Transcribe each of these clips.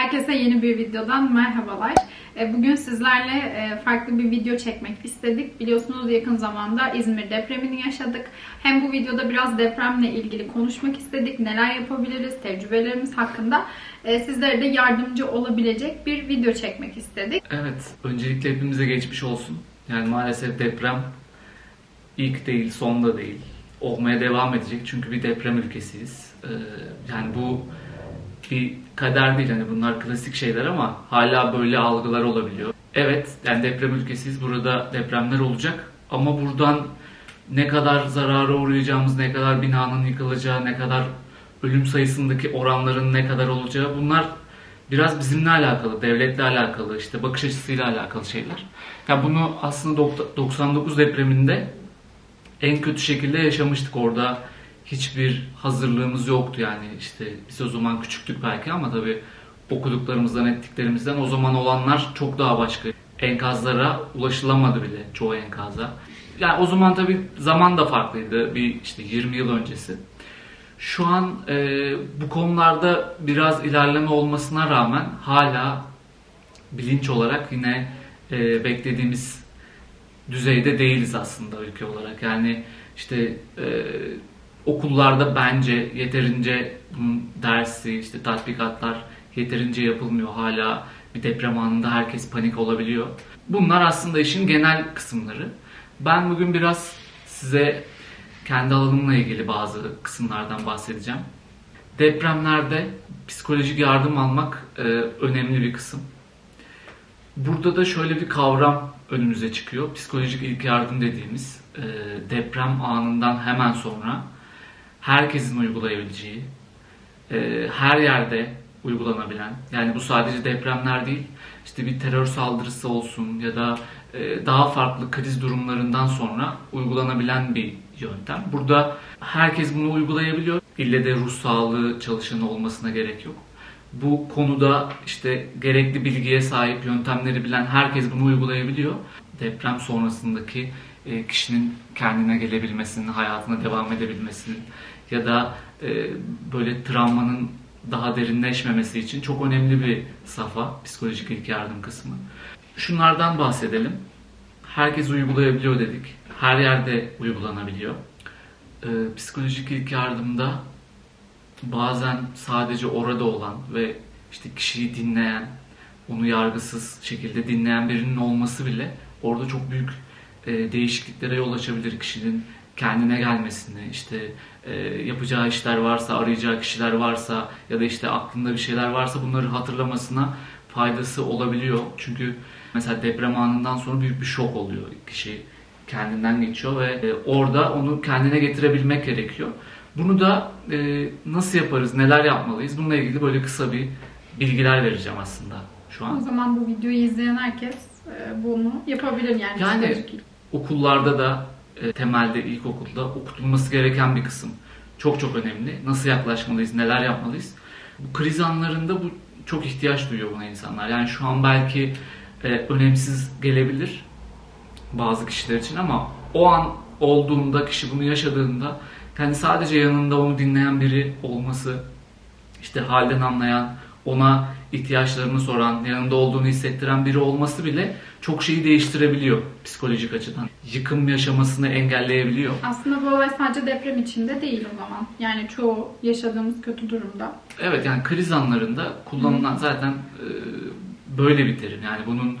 Herkese yeni bir videodan merhabalar. E, Bugün sizlerle e, farklı bir video çekmek istedik. Biliyorsunuz yakın zamanda İzmir depremini yaşadık. Hem bu videoda biraz depremle ilgili konuşmak istedik. Neler yapabiliriz, tecrübelerimiz hakkında e, sizlere de yardımcı olabilecek bir video çekmek istedik. Evet, öncelikle hepimize geçmiş olsun. Yani maalesef deprem ilk değil, son da değil. Olmaya devam edecek çünkü bir deprem ülkesiyiz. Yani bu bir kader değil hani bunlar klasik şeyler ama hala böyle algılar olabiliyor. Evet, yani deprem ülkesiyiz. Burada depremler olacak ama buradan ne kadar zarara uğrayacağımız, ne kadar binanın yıkılacağı, ne kadar ölüm sayısındaki oranların ne kadar olacağı bunlar biraz bizimle alakalı, devletle alakalı, işte bakış açısıyla alakalı şeyler. Ya bunu aslında dok- 99 depreminde en kötü şekilde yaşamıştık orada. Hiçbir hazırlığımız yoktu yani işte biz o zaman küçüktük belki ama tabii okuduklarımızdan ettiklerimizden o zaman olanlar çok daha başka. Enkazlara ulaşılamadı bile çoğu enkaza. Yani o zaman tabii zaman da farklıydı bir işte 20 yıl öncesi. Şu an e, bu konularda biraz ilerleme olmasına rağmen hala bilinç olarak yine e, beklediğimiz düzeyde değiliz aslında ülke olarak. Yani işte e, okullarda bence yeterince dersi, işte tatbikatlar yeterince yapılmıyor. Hala bir deprem anında herkes panik olabiliyor. Bunlar aslında işin genel kısımları. Ben bugün biraz size kendi alanımla ilgili bazı kısımlardan bahsedeceğim. Depremlerde psikolojik yardım almak e, önemli bir kısım. Burada da şöyle bir kavram önümüze çıkıyor. Psikolojik ilk yardım dediğimiz e, deprem anından hemen sonra herkesin uygulayabileceği, e, her yerde uygulanabilen, yani bu sadece depremler değil, işte bir terör saldırısı olsun ya da e, daha farklı kriz durumlarından sonra uygulanabilen bir yöntem. Burada herkes bunu uygulayabiliyor. İlle de ruh sağlığı çalışanı olmasına gerek yok. Bu konuda işte gerekli bilgiye sahip yöntemleri bilen herkes bunu uygulayabiliyor. Deprem sonrasındaki e, kişinin kendine gelebilmesinin, hayatına devam edebilmesinin ya da e, böyle travmanın daha derinleşmemesi için çok önemli bir safa psikolojik ilk yardım kısmı. Şunlardan bahsedelim. Herkes uygulayabiliyor dedik. Her yerde uygulanabiliyor. E, psikolojik ilk yardımda bazen sadece orada olan ve işte kişiyi dinleyen, onu yargısız şekilde dinleyen birinin olması bile orada çok büyük e, değişikliklere yol açabilir kişinin kendine gelmesini, işte e, yapacağı işler varsa, arayacağı kişiler varsa ya da işte aklında bir şeyler varsa bunları hatırlamasına faydası olabiliyor. Çünkü mesela deprem anından sonra büyük bir şok oluyor kişi kendinden geçiyor ve e, orada onu kendine getirebilmek gerekiyor. Bunu da e, nasıl yaparız, neler yapmalıyız bununla ilgili böyle kısa bir bilgiler vereceğim aslında şu O an. zaman bu videoyu izleyen herkes e, bunu yapabilir yani. Yani- Okullarda da e, temelde ilkokulda okutulması gereken bir kısım. Çok çok önemli. Nasıl yaklaşmalıyız, neler yapmalıyız? Bu kriz anlarında bu çok ihtiyaç duyuyor buna insanlar. Yani şu an belki e, önemsiz gelebilir bazı kişiler için ama o an olduğunda, kişi bunu yaşadığında yani sadece yanında onu dinleyen biri olması, işte halden anlayan, ona ihtiyaçlarını soran, yanında olduğunu hissettiren biri olması bile çok şeyi değiştirebiliyor psikolojik açıdan. Yıkım yaşamasını engelleyebiliyor. Aslında bu olay sadece deprem içinde değil o zaman. Yani çoğu yaşadığımız kötü durumda. Evet yani kriz anlarında kullanılan zaten e, böyle bir terim. Yani bunun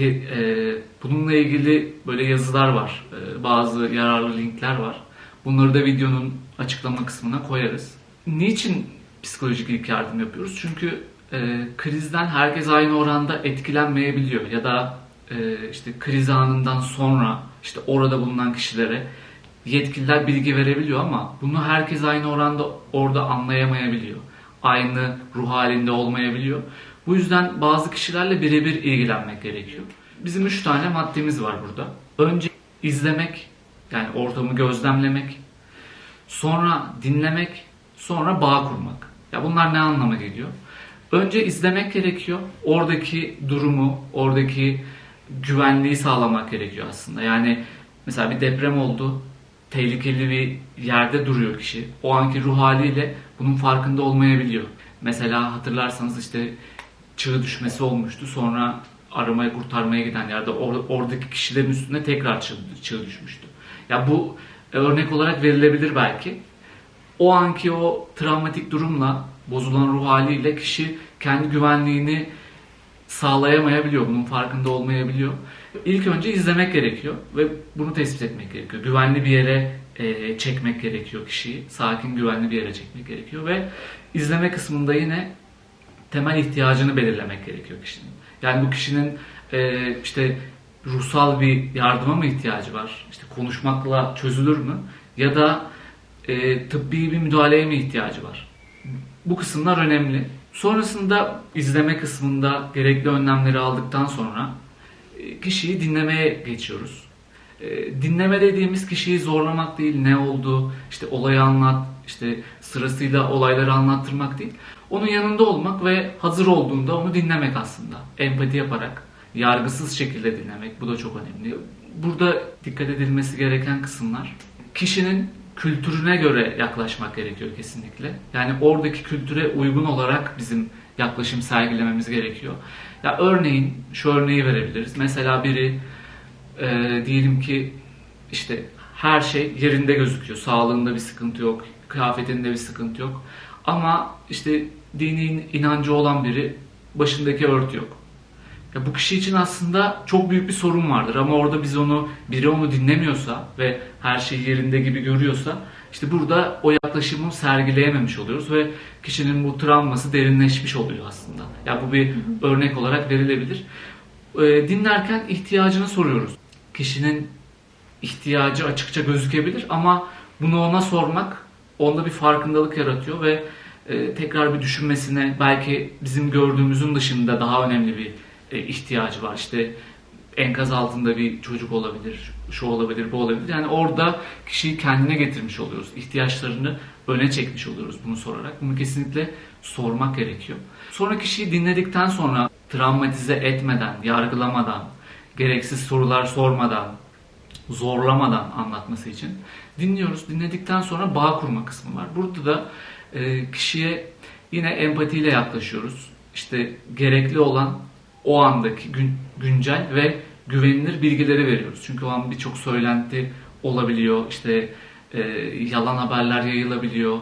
e, bununla ilgili böyle yazılar var. E, bazı yararlı linkler var. Bunları da videonun açıklama kısmına koyarız. Niçin psikolojik ilk yardım yapıyoruz? Çünkü e, krizden herkes aynı oranda etkilenmeyebiliyor ya da e, işte kriz anından sonra işte orada bulunan kişilere yetkililer bilgi verebiliyor ama bunu herkes aynı oranda orada anlayamayabiliyor. Aynı ruh halinde olmayabiliyor. Bu yüzden bazı kişilerle birebir ilgilenmek gerekiyor. Bizim üç tane maddemiz var burada. Önce izlemek, yani ortamı gözlemlemek. Sonra dinlemek, sonra bağ kurmak. Ya bunlar ne anlama geliyor? Önce izlemek gerekiyor. Oradaki durumu, oradaki güvenliği sağlamak gerekiyor aslında. Yani mesela bir deprem oldu. Tehlikeli bir yerde duruyor kişi. O anki ruh haliyle bunun farkında olmayabiliyor. Mesela hatırlarsanız işte çığ düşmesi olmuştu. Sonra aramaya kurtarmaya giden yerde or- oradaki kişilerin üstüne tekrar çığ, çığ düşmüştü. Ya bu örnek olarak verilebilir belki. O anki o travmatik durumla bozulan ruh haliyle kişi kendi güvenliğini sağlayamayabiliyor. Bunun farkında olmayabiliyor. İlk önce izlemek gerekiyor ve bunu tespit etmek gerekiyor. Güvenli bir yere e, çekmek gerekiyor kişiyi. Sakin, güvenli bir yere çekmek gerekiyor ve izleme kısmında yine temel ihtiyacını belirlemek gerekiyor kişinin. Yani bu kişinin e, işte ruhsal bir yardıma mı ihtiyacı var? İşte konuşmakla çözülür mü? Ya da e, tıbbi bir müdahaleye mi ihtiyacı var? Bu kısımlar önemli. Sonrasında izleme kısmında gerekli önlemleri aldıktan sonra e, kişiyi dinlemeye geçiyoruz. E, Dinleme dediğimiz kişiyi zorlamak değil, ne oldu, işte olayı anlat, işte sırasıyla olayları anlattırmak değil. Onun yanında olmak ve hazır olduğunda onu dinlemek aslında. Empati yaparak, yargısız şekilde dinlemek. Bu da çok önemli. Burada dikkat edilmesi gereken kısımlar kişinin kültürüne göre yaklaşmak gerekiyor kesinlikle. Yani oradaki kültüre uygun olarak bizim yaklaşım sergilememiz gerekiyor. Ya örneğin şu örneği verebiliriz. Mesela biri e, diyelim ki işte her şey yerinde gözüküyor. Sağlığında bir sıkıntı yok, kıyafetinde bir sıkıntı yok. Ama işte dini inancı olan biri başındaki örtü yok. Ya bu kişi için aslında çok büyük bir sorun vardır ama orada biz onu biri onu dinlemiyorsa ve her şey yerinde gibi görüyorsa işte burada o yaklaşımı sergileyememiş oluyoruz ve kişinin bu travması derinleşmiş oluyor aslında. Ya bu bir örnek olarak verilebilir. Ee, dinlerken ihtiyacını soruyoruz. Kişinin ihtiyacı açıkça gözükebilir ama bunu ona sormak onda bir farkındalık yaratıyor ve e, tekrar bir düşünmesine belki bizim gördüğümüzün dışında daha önemli bir ihtiyacı var. İşte enkaz altında bir çocuk olabilir, şu olabilir, bu olabilir. Yani orada kişiyi kendine getirmiş oluyoruz. İhtiyaçlarını öne çekmiş oluyoruz bunu sorarak. Bunu kesinlikle sormak gerekiyor. Sonra kişiyi dinledikten sonra travmatize etmeden, yargılamadan, gereksiz sorular sormadan, zorlamadan anlatması için dinliyoruz. Dinledikten sonra bağ kurma kısmı var. Burada da e, kişiye yine empatiyle yaklaşıyoruz. İşte gerekli olan o andaki gün, güncel ve güvenilir bilgileri veriyoruz. Çünkü o an birçok söylenti olabiliyor. İşte e, yalan haberler yayılabiliyor.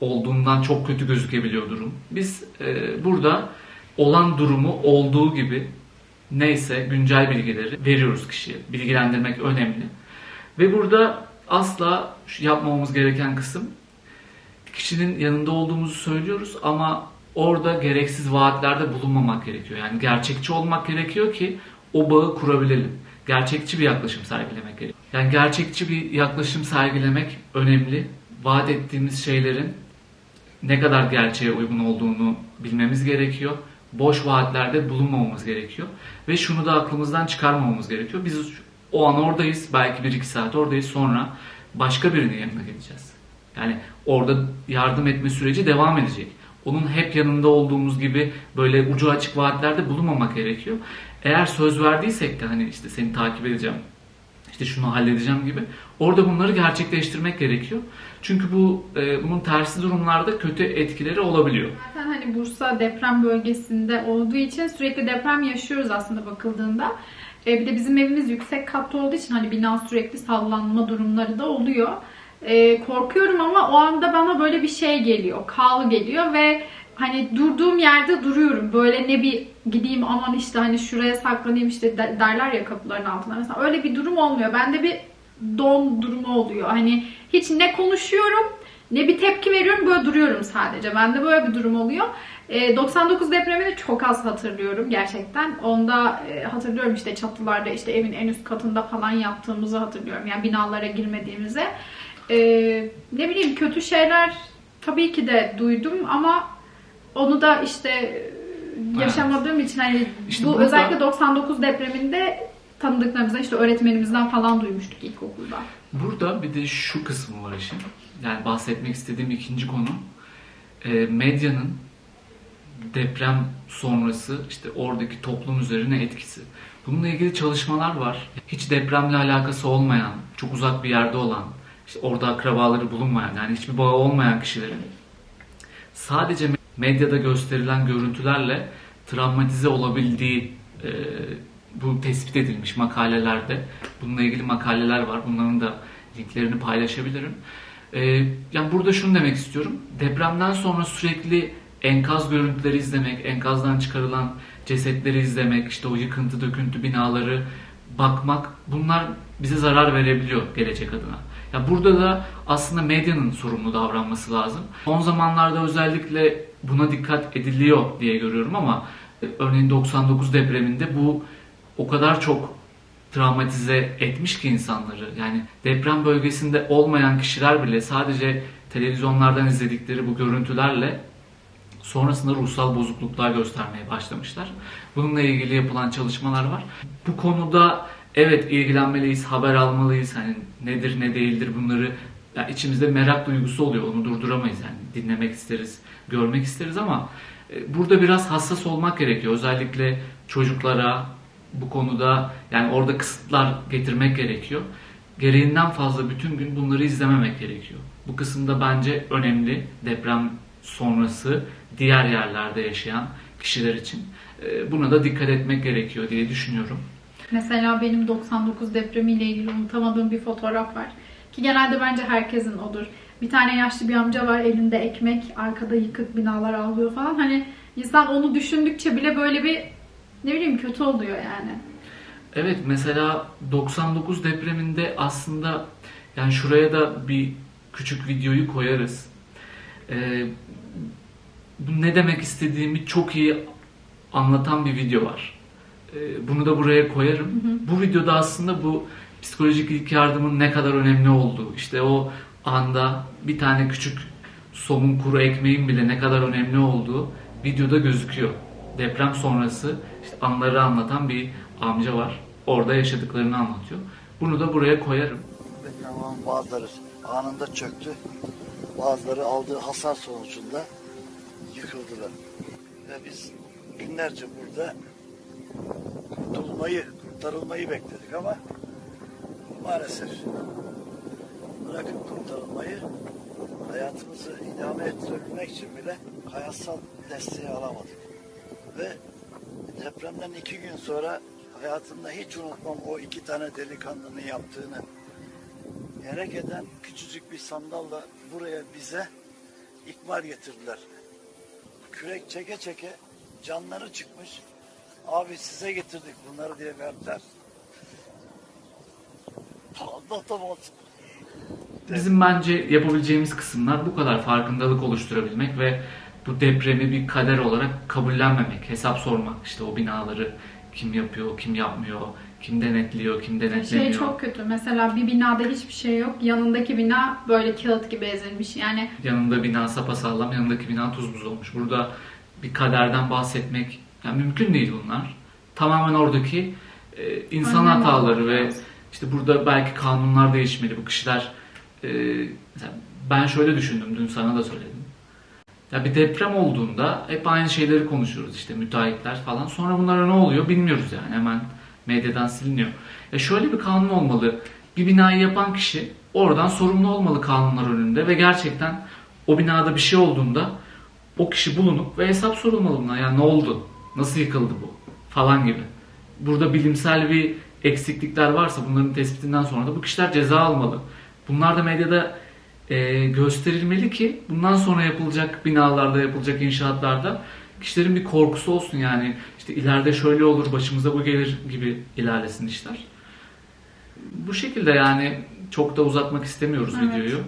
Olduğundan çok kötü gözükebiliyor durum. Biz e, burada olan durumu olduğu gibi neyse güncel bilgileri veriyoruz kişiye. Bilgilendirmek önemli. Ve burada asla yapmamamız gereken kısım kişinin yanında olduğumuzu söylüyoruz ama orada gereksiz vaatlerde bulunmamak gerekiyor. Yani gerçekçi olmak gerekiyor ki o bağı kurabilelim. Gerçekçi bir yaklaşım sergilemek gerekiyor. Yani gerçekçi bir yaklaşım sergilemek önemli. Vaat ettiğimiz şeylerin ne kadar gerçeğe uygun olduğunu bilmemiz gerekiyor. Boş vaatlerde bulunmamamız gerekiyor. Ve şunu da aklımızdan çıkarmamamız gerekiyor. Biz o an oradayız. Belki 1-2 saat oradayız. Sonra başka birinin yanına gideceğiz. Yani orada yardım etme süreci devam edecek. Onun hep yanında olduğumuz gibi böyle ucu açık vaatlerde bulunmamak gerekiyor. Eğer söz verdiysek de hani işte seni takip edeceğim, işte şunu halledeceğim gibi orada bunları gerçekleştirmek gerekiyor. Çünkü bu e, bunun tersi durumlarda kötü etkileri olabiliyor. Zaten hani Bursa deprem bölgesinde olduğu için sürekli deprem yaşıyoruz aslında bakıldığında. E, bir de bizim evimiz yüksek katta olduğu için hani bina sürekli sallanma durumları da oluyor. E, korkuyorum ama o anda bana böyle bir şey geliyor. Kal geliyor ve hani durduğum yerde duruyorum. Böyle ne bir gideyim aman işte hani şuraya saklanayım işte de- derler ya kapıların altına. Mesela öyle bir durum olmuyor. Bende bir don durumu oluyor. Hani hiç ne konuşuyorum ne bir tepki veriyorum böyle duruyorum sadece. Bende böyle bir durum oluyor. E, 99 depremini çok az hatırlıyorum gerçekten. Onda e, hatırlıyorum işte çatılarda işte evin en üst katında falan yattığımızı hatırlıyorum. Yani binalara girmediğimizi. E, ne bileyim kötü şeyler tabii ki de duydum ama onu da işte e, yaşamadığım için hani İşte bu burada- özellikle 99 depreminde tanıdıklarımızdan işte öğretmenimizden falan duymuştuk ilkokulda. Burada bir de şu kısmı var işin. Yani bahsetmek istediğim ikinci konu. E, medyanın deprem sonrası işte oradaki toplum üzerine etkisi. Bununla ilgili çalışmalar var. Hiç depremle alakası olmayan, çok uzak bir yerde olan, işte orada akrabaları bulunmayan, yani hiçbir bağı olmayan kişilerin sadece medyada gösterilen görüntülerle travmatize olabildiği e, bu tespit edilmiş makalelerde. Bununla ilgili makaleler var. Bunların da linklerini paylaşabilirim. E, yani burada şunu demek istiyorum. Depremden sonra sürekli enkaz görüntüleri izlemek, enkazdan çıkarılan cesetleri izlemek, işte o yıkıntı döküntü binaları bakmak bunlar bize zarar verebiliyor gelecek adına. Ya burada da aslında medyanın sorumlu davranması lazım. Son zamanlarda özellikle buna dikkat ediliyor diye görüyorum ama e, örneğin 99 depreminde bu o kadar çok travmatize etmiş ki insanları. Yani deprem bölgesinde olmayan kişiler bile sadece televizyonlardan izledikleri bu görüntülerle sonrasında ruhsal bozukluklar göstermeye başlamışlar. Bununla ilgili yapılan çalışmalar var. Bu konuda evet ilgilenmeliyiz, haber almalıyız. Hani nedir ne değildir bunları ya içimizde merak duygusu oluyor. Onu durduramayız yani. Dinlemek isteriz, görmek isteriz ama e, burada biraz hassas olmak gerekiyor. Özellikle çocuklara bu konuda yani orada kısıtlar getirmek gerekiyor. Gereğinden fazla bütün gün bunları izlememek gerekiyor. Bu kısımda bence önemli deprem sonrası diğer yerlerde yaşayan kişiler için. E, Buna da dikkat etmek gerekiyor diye düşünüyorum. Mesela benim 99 depremiyle ilgili unutamadığım bir fotoğraf var. Ki genelde bence herkesin odur. Bir tane yaşlı bir amca var elinde ekmek, arkada yıkık binalar ağlıyor falan. Hani insan onu düşündükçe bile böyle bir ne bileyim kötü oluyor yani. Evet mesela 99 depreminde aslında yani şuraya da bir küçük videoyu koyarız. Ee, bu ne demek istediğimi çok iyi anlatan bir video var. Ee, bunu da buraya koyarım. Bu videoda aslında bu psikolojik ilk yardımın ne kadar önemli olduğu, işte o anda bir tane küçük somun kuru ekmeğin bile ne kadar önemli olduğu videoda gözüküyor. Deprem sonrası işte anları anlatan bir amca var. Orada yaşadıklarını anlatıyor. Bunu da buraya koyarım. Depremin bazıları anında çöktü. Bazıları aldığı hasar sonucunda yıkıldılar. Ve biz günlerce burada kurtulmayı, kurtarılmayı bekledik ama maalesef bırakın kurtarılmayı hayatımızı idame ettirebilmek için bile hayatsal desteği alamadık. Ve depremden iki gün sonra hayatımda hiç unutmam o iki tane delikanlının yaptığını. Yere eden küçücük bir sandalla buraya bize ikmal getirdiler. Kürek çeke çeke canları çıkmış. Abi size getirdik bunları diye verdiler. Anlatamam. Bizim bence yapabileceğimiz kısımlar bu kadar farkındalık oluşturabilmek ve bu depremi bir kader olarak kabullenmemek, hesap sormak. İşte o binaları kim yapıyor, kim yapmıyor, kim denetliyor, kim denetlemiyor. Şey çok kötü. Mesela bir binada hiçbir şey yok. Yanındaki bina böyle kağıt gibi ezilmiş. Yani Yanında bina sapasağlam, yanındaki bina tuz buz olmuş. Burada bir kaderden bahsetmek yani mümkün değil bunlar. Tamamen oradaki e, insan Önlem hataları ve lazım. işte burada belki kanunlar değişmeli. Bu kişiler e, mesela ben şöyle düşündüm, dün sana da söyledim. Ya bir deprem olduğunda hep aynı şeyleri konuşuyoruz işte müteahhitler falan. Sonra bunlara ne oluyor bilmiyoruz yani hemen medyadan siliniyor. Ya şöyle bir kanun olmalı. Bir binayı yapan kişi oradan sorumlu olmalı kanunlar önünde ve gerçekten o binada bir şey olduğunda o kişi bulunup ve hesap sorulmalı buna. Yani ne oldu? Nasıl yıkıldı bu? Falan gibi. Burada bilimsel bir eksiklikler varsa bunların tespitinden sonra da bu kişiler ceza almalı. Bunlar da medyada e, gösterilmeli ki bundan sonra yapılacak binalarda, yapılacak inşaatlarda kişilerin bir korkusu olsun yani. işte ileride şöyle olur, başımıza bu gelir gibi ilerlesin işler. Bu şekilde yani çok da uzatmak istemiyoruz Evet. videoyu.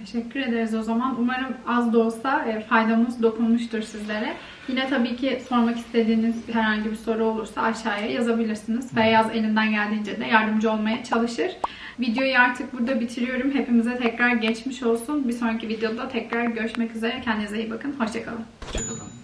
Teşekkür ederiz o zaman. Umarım az da olsa e, faydamız dokunmuştur sizlere. Yine tabii ki sormak istediğiniz herhangi bir soru olursa aşağıya yazabilirsiniz. Feyyaz elinden geldiğince de yardımcı olmaya çalışır. Videoyu artık burada bitiriyorum. Hepimize tekrar geçmiş olsun. Bir sonraki videoda tekrar görüşmek üzere. Kendinize iyi bakın. Hoşçakalın. Hoşçakalın.